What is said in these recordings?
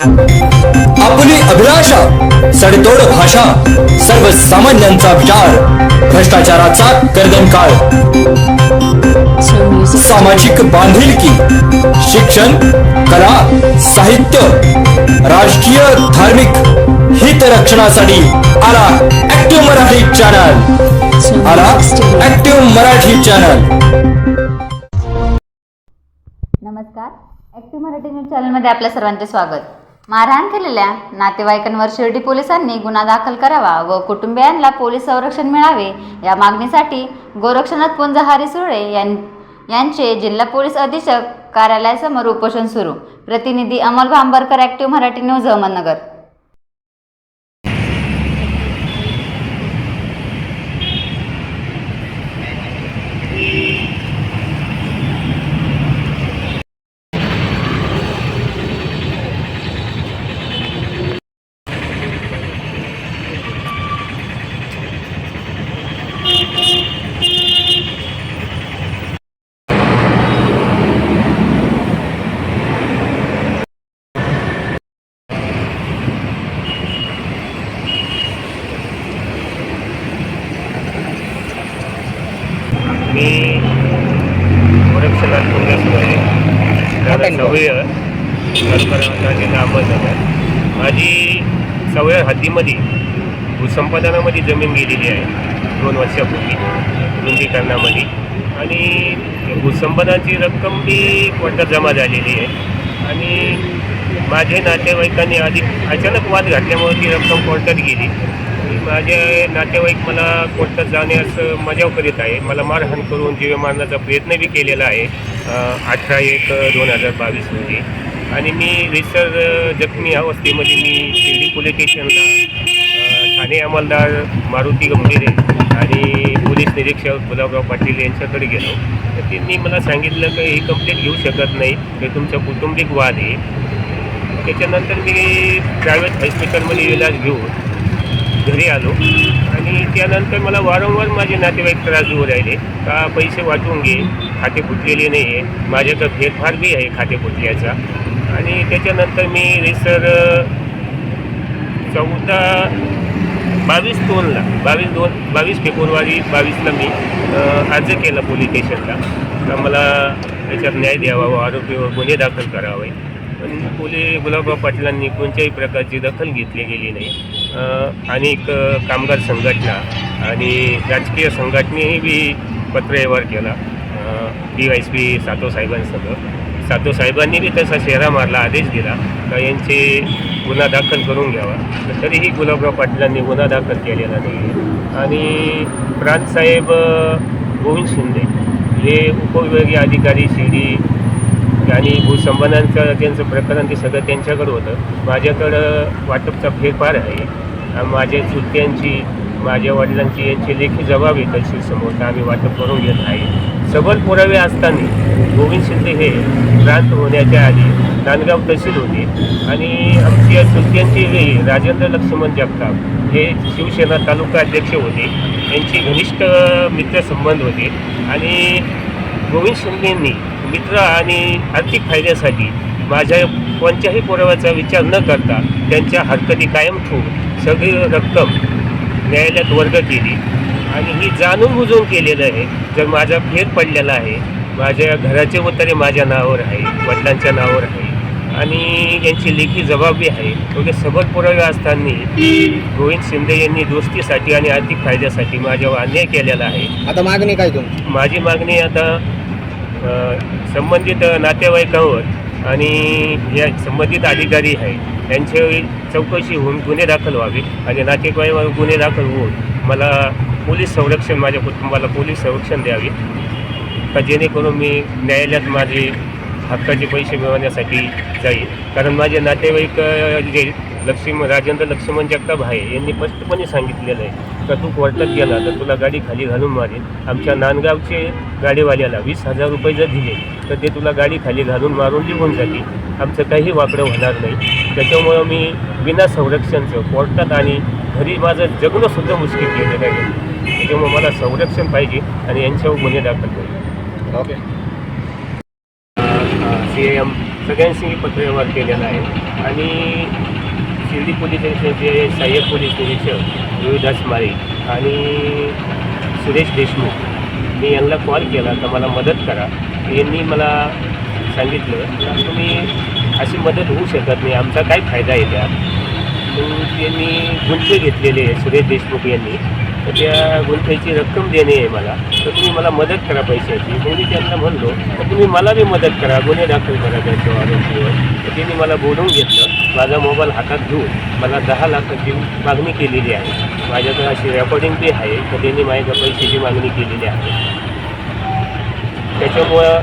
आपली अभिलाषा सडतोड भाषा सर्वसामान्यांचा विचार भ्रष्टाचाराचा कर्दन काळ। सामाजिक बांधिलकी शिक्षण कला साहित्य राष्ट्रीय धार्मिक हित रक्षणासाठी आला ऍक्टिव्ह मराठी चॅनल आला ऍक्टिव्ह मराठी चॅनल नमस्कार। ऍक्टिव्ह मराठी न्यूज चॅनलमध्ये आपल्या सर्वांचे स्वागत। मारहाण केलेल्या नातेवाईकांवर शिर्डी पोलिसांनी गुन्हा दाखल करावा व कुटुंबियांना पोलीस संरक्षण मिळावे या मागणीसाठी गोरक्षनाथ पुंज हरी यां यांचे जिल्हा पोलीस अधीक्षक कार्यालयासमोर उपोषण सुरू. प्रतिनिधी अमोल भांबरकर ॲक्टिव्ह मराठी न्यूज अहमदनगर. मी गोरक्षनाथ पुंगसमध्ये सवय जिल्हा अहमदनगर माझी सवय हद्दीमध्ये भूसंपादनामध्ये जमीन गेलेली आहे. दोन वर्षापूर्वी रुंदीकरणामध्ये. आणि भूसंपादनाची रक्कम बी कोर्टात जमा झालेली आहे. आणि माझे नातेवाईकांनी आधी अचानक वाद घातल्यामुळे ती रक्कम कोर्टात गेली. माझे नातेवाईक मला कोर्टात जाण्यास मजाव करीत आहे. मला मारहाण करून जीव मारण्याचा प्रयत्न बी केलेला आहे अठरा एक दोन हजार बावीसमध्ये आणि मी रिसर जखमी अवस्थेमध्ये मी शिर्डी पोलीस स्टेशनला ठाणे अंमलदार मारुती गंभीरे आणि पोलीस निरीक्षक गुलाबराव पाटील यांच्याकडे गेलो. तर त्यांनी मला सांगितलं की ही कंप्लेंट घेऊ शकत नाही हे तुमचा कौटुंबिक वाद आहे. त्याच्यानंतर मी प्रायव्हेट हॉस्पिटलमध्ये इलाज घेऊन घरी आलो. आणि त्यानंतर मला वारंवार माझे नातेवाईक त्रास होऊ राहिले. का पैसे वाटून घे खाते फुटलेले नाही आहे माझ्याकडं फेरफार बी आहे खाते फुटल्याचा. आणि त्याच्यानंतर मी रेसर चौदा बावीस दोनला बावीस दोन बावीस फेब्रुवारी बावीसला मी अर्ज केला पोलीस स्टेशनला. का मला त्याच्यात न्याय द्यावा व आरोपीवर गुन्हे दाखल करावे. पण पोलीस गुलाबराव पाटलांनी कोणत्याही प्रकारची दखल घेतली गेली नाही. अनेक कामगार संघटना आणि राजकीय संघटनेही बी पत्रव्यवहार केला. डी वाय एस पी सातो साहेबांसह. सातो साहेबांनी बी तसा शेरा मारला आदेश दिला का यांचे गुन्हा दाखल करून घ्यावा. तर तरीही गुलाबराव पाटलांनी गुन्हा दाखल केलेला नाही. आणि प्रांतसाहेब गोविंद शिंदे हे उपविभागीय अधिकारी शिर्डी आणि भूसंबंधांचं त्यांचं प्रकरण ते सगळं त्यांच्याकडं होतं. माझ्याकडं वाटपचा फेरफार आहे. माझे माझ्या चुलत्यांची माझ्या वडिलांची यांची लेखी जबाब तशी समोर आम्ही वाटप करून घेत आहे. सबल पुरावे असताना गोविंद शिंदे हे प्रांत होण्याच्या आधी नांदगाव तहसील होते. आणि आमच्या चुलत्यांचे हे राजेंद्र लक्ष्मण जगताप हे शिवसेना तालुका अध्यक्ष होते. यांची घनिष्ठ मित्रसंबंध होते. आणि गोविंद शिंदेंनी मित्र आणि आर्थिक फायद्यासाठी माझ्या कोणत्याही पुराव्याचा विचार न करता त्यांच्या हरकती कायम ठेवून सगळी रक्कम न्यायालयात वर्ग केली. आणि ही जाणून बुजून केलेलं आहे जर माझा फेर पडलेला आहे माझ्या घराचे उत्तरे माझ्या नावावर आहे वडिलांच्या नावावर आहे आणि यांची लेखी जबाबी आहे एवढे सबल पुरावे असताना गोविंद शिंदे यांनी दोस्तीसाठी आणि आर्थिक फायद्यासाठी माझ्यावर अन्याय केलेला आहे. आता मागणी काय तुमची? माझी मागणी आता संबंधित नातेवाईकांवर आणि या संबंधित अधिकारी आहे यांची चौकशी होऊन गुन्हे दाखल व्हावे आणि नातेवाईक गुन्हे दाखल होऊन मला पोलीस संरक्षण माझ्या कुटुंबाला पोलीस संरक्षण द्यावे. का जेणेकरून मी न्यायालयात माझे हक्काचे पैसे मिळवण्यासाठी जाईल. कारण माझे नातेवाईक जे लक्ष्मी राजेंद्र लक्ष्मण जगताप आहे यांनी स्पष्टपणे सांगितलेलं आहे का तू कोर्टात गेला तर तुला गाडी खाली घालून मारेल आमच्या नांदगावचे गाडीवाल्याला वीस हजार रुपये जर दिले तर ते तुला गाडी खाली घालून मारून निघून जातील. आमचं काही वाकडं होणार नाही. त्याच्यामुळं मी बिना संरक्षणचं कोर्टात आणि घरी माझं जगणंसुद्धा मुश्किल केलेलं आहे. त्याच्यामुळे मला संरक्षण पाहिजे आणि यांच्यावर गुन्हे दाखल पाहिजे ओके. सी एम सगळ्यांशी पत्रव्यवहार केलेला आहे. आणि शिर्डी पोलीस स्टेशनचे सहाय्यक पोलीस निरीक्षक रोहिदास मारे आणि सुरेश देशमुख मी यांना कॉल केला तर मला मदत करा. यांनी मला सांगितलं की तुम्ही अशी मदत होऊ शकत नाही. आमचा काय फायदा आहे त्यात? मग त्यांनी गुंठे घेतलेले आहे सुरेश देशमुख यांनी. तर त्या गुंठ्याची रक्कम देणे आहे मला तर तुम्ही मला मदत करा पैशाची. मग मी त्यांना म्हणलो तर तुम्ही मला बी मदत करा गुन्हे दाखल करा त्यांच्या आरोपीवर. तर त्यांनी मला बोलवून घेतलं माझा मोबाईल हातात घेऊन मला दहा लाखाची मागणी केलेली आहे. माझ्याकडे अशी रेकॉर्डिंग बी आहे तर त्यांनी माझ्या पैशाची मागणी केलेली आहे. त्याच्यामुळं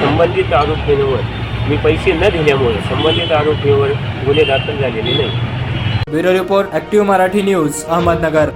संबंधित आरोपींवर मी पैसे न दिल्यामुळे संबंधित आरोपीवर गुन्हे दाखल झालेले नाही. Bureau report active Marathi news Ahmednagar.